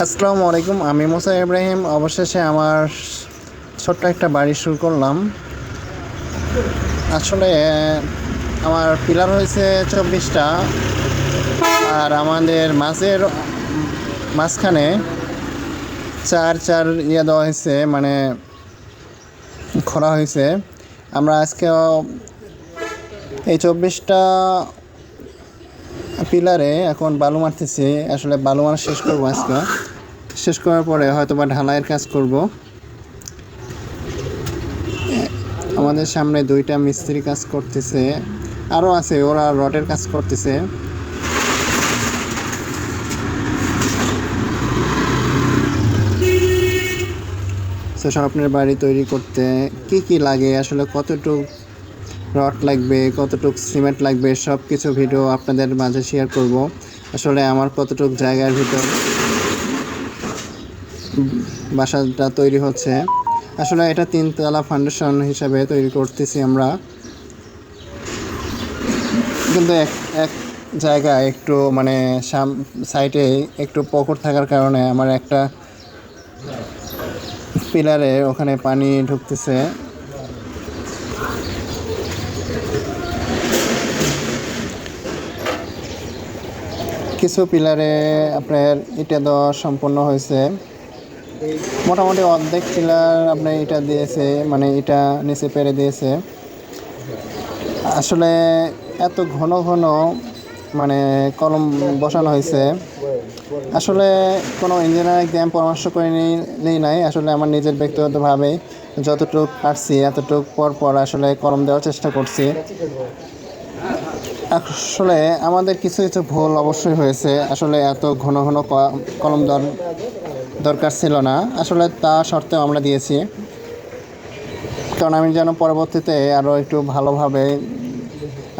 আসসালামু আলাইকুম, আমি মোসা ইব্রাহিম। অবশেষে আমার ছোট্ট একটা বাড়ি শুরু করলাম। আসলে, আমার পিলার হয়েছে চব্বিশটা, আর আমাদের মাঝের মাঝখানে চার চার ইয়ে দেওয়া হয়েছে মানে খরা হয়েছে। আমরা আজকে এই চব্বিশটা পিলারে এখন বালু মারতেছি। আসলে বালু মারা শেষ করব আজকে। শেষ করার পরে হয়তো বা ঢালাইয়ের কাজ করব। আমাদের সামনে দুইটা মিস্ত্রি কাজ করতেছে। আরও আছে, ওরা রডের কাজ করতেছে। স্বপ্নের বাড়ি তৈরি করতে কি কি লাগে? আসলে কতটুকু রড লাগবে, কতটুক সিমেন্ট লাগবে সব কিছু ভিডিও আপনাদের মাঝে শেয়ার করব। আসলে আমার কতটুক জায়গার ভিতর বাসাটা তৈরি হচ্ছে। আসলে এটা তিনতলা ফাউন্ডেশন হিসাবে তৈরি করতেছি আমরা। কিন্তু এক এক জায়গায় একটু মানে সাম সাইডে একটু পকর থাকার কারণে আমার একটা পিলারে ওখানে পানি ঢুকতেছে। কিছু পিলারে আপনার ইটা দেওয়া সম্পূর্ণ হয়েছে। মোটামুটি অর্ধেক পিলার আপনার ইটা দিয়েছে মানে ইটা নিচে পেরে দিয়েছে। আসলে এত ঘন ঘন মানে কলম বসানো হয়েছে। আসলে কোনো ইঞ্জিনিয়ারিং দিয়ে আমি পরামর্শ করে নিই নাই। আসলে আমার নিজের ব্যক্তিগতভাবে যতটুকু পারছি, এতটুকু পর পর আসলে কলম দেওয়ার চেষ্টা করছি। আসলে আমাদের কিছু কিছু ভুল অবশ্যই হয়েছে। আসলে এত ঘন ঘন কলম দর দরকার ছিল না। আসলে তা সত্ত্বেও আমরা দিয়েছি। কারণ আমি যেন পরবর্তীতে আরও একটু ভালোভাবে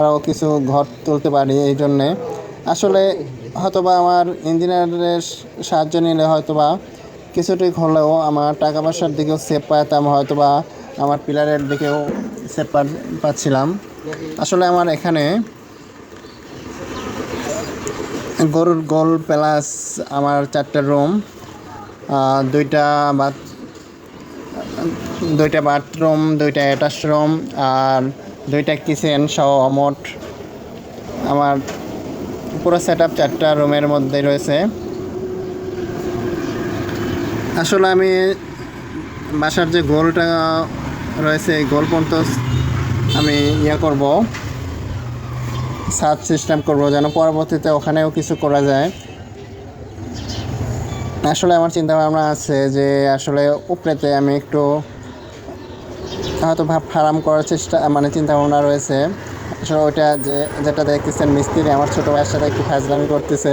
আরও কিছু ঘর তুলতে পারি এই জন্যে। আসলে হয়তোবা আমার ইঞ্জিনিয়ারের সাহায্য নিলে হয়তোবা কিছুটুক হলেও আমার টাকা পয়সার দিকেও সেভ পাইতাম, হয়তোবা আমার পিলারের দিকেও সেভ পাচ্ছিলাম। আসলে আমার এখানে গরুর গোল প্লাস আমার চারটে রুম দুইটা বাথ, দুইটা বাথরুম, দুইটা অ্যাটাচ রুম আর দুইটা কিচেন সহ মোট আমার পুরো সেট আপ চারটা রুমের মধ্যে রয়েছে। আসলে আমি বাসার যে গোলটা রয়েছে, এই গোল পর্যন্ত আমি ইয়ে করব। সার্চ সিস্টেম করব যেন পরবর্তীতে ওখানেও কিছু করা যায়। আসলে আমার চিন্তা ভাবনা আছে যে আসলে উপরেতে আমি একটু হয়তো ভাব ফার্ম করার চেষ্টা মানে চিন্তা ভাবনা রয়েছে। আসলে ওইটা যে, যেটা দেখতেছেন মিস্ত্রি, আমার ছোটো ভাইয়ের সাথে একটু ফাজলামি করতেছে।